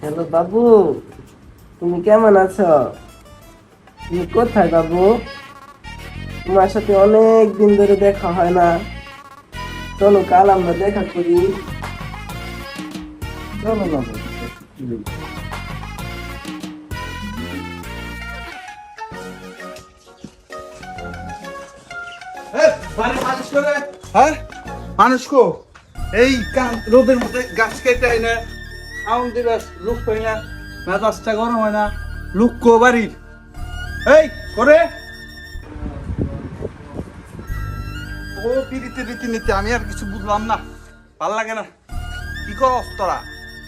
Hello বাবু, তুমি কেমন আছো? তুমি কোথায় বাবু? তোমার সাথে অনেক দিন ধরে দেখা হয় না। চলো কাল আমরা দেখা করি। বাড়ি মানুষ করে হ্যাঁ? মানুষ কো? এই রোদের মধ্যে গাছ কেটে না আউন দিবাস লুক পাই না, মেজাজটা গরম হয় না, লুক কো বাড়ির? এই, করে? ও রীতি নীতি আমি আর কিছু বুঝলাম না। ভালো লাগে না। কি করস তোরা?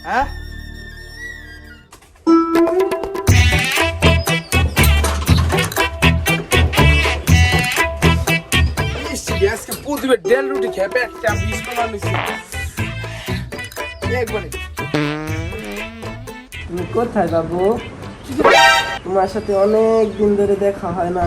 হ্যাঁ? আজকে প্রতিবে ডেল রুটি খেয়ে পেটটা বিষ কমা একবারে তুমি কোথায় বাবু? তোমার সাথে অনেক দিন ধরে দেখা হয় না।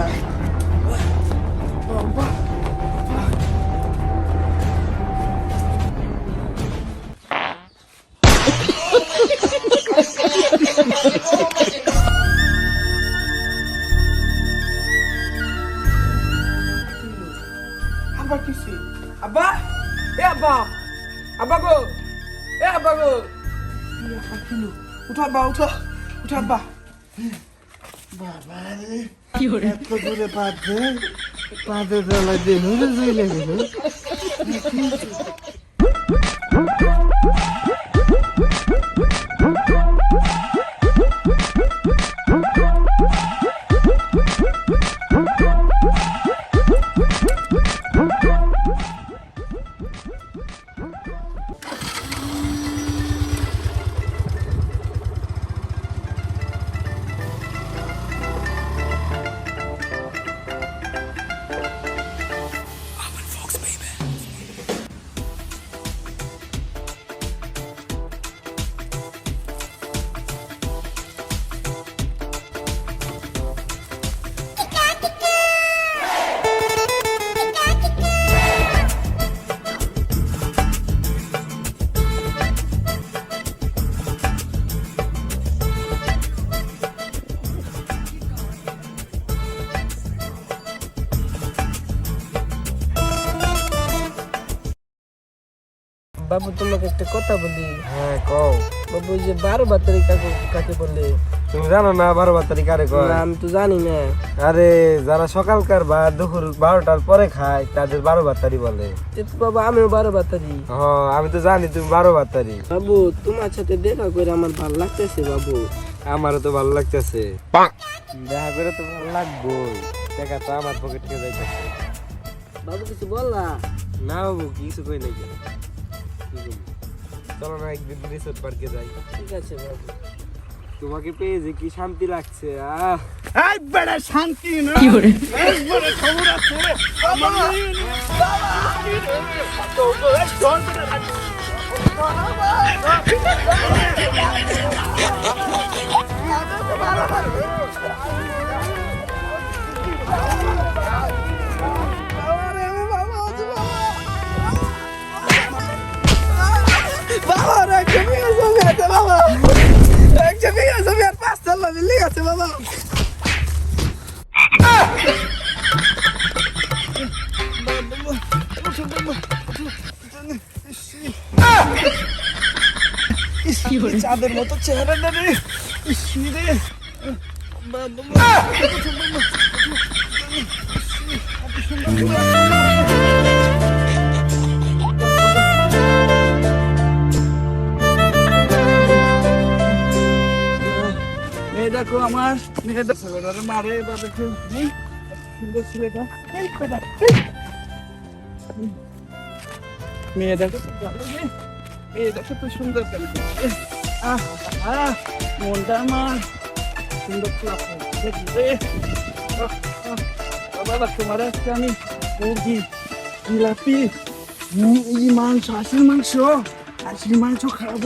আব্বা এ আব্বা আব্বা গো এ আব্বা গো এ আব্বা কিলো উঠো আব্বা উঠো উঠো আব্বা এত দূরে পাচ্ছে পাদের বেলায় দিন হলে চলে গেল বাবু তোমাকে একটা কথা বলি। হ্যাঁ কও। বাবু যে বারো বাতারি কাকে কাকে বললে তুমি জানো না বারো বার তারিখ আরে কয়? না আমি তো জানি না। আরে যারা সকালকার বা দুপুর বারোটার পরে খায় তাদের বারো বাতারি বলে। তো বাবা আমিও বারো বাতারি হ আমি তো জানি তুমি বারো বাতারি বাবু তোমার সাথে দেখা করে আমার ভালো লাগতেছে বাবু। আমারও তো ভালো লাগতেছে। দেখা করে তো ভালো লাগবোই। টাকা তো আমার পকেট থেকে যাইতেছে। বাবু কিছু বললা? না বাবু কিছু কই নাই? চলো না একদিন রিসোর্ট পার্কে যাই। ঠিক আছে বাবু তোমাকে পেয়ে যে কি শান্তি লাগছে আহ। এই বেড়া শান্তি না। একবারে খবর আছে বাবা! চাঁদের মতো চেহারাটা রে। দেখো আমার মেয়ে দেখো। মারে বা দেখো। সুন্দর ছেলেটা। মেয়ে দেখো। মেয়ে দেখো তো সুন্দর মনটা আমার সুন্দর বাবা তোমার আজকে আমি মুরগি জিলাপি মাংস, হাসির মাংস হাসির মাংস খাব।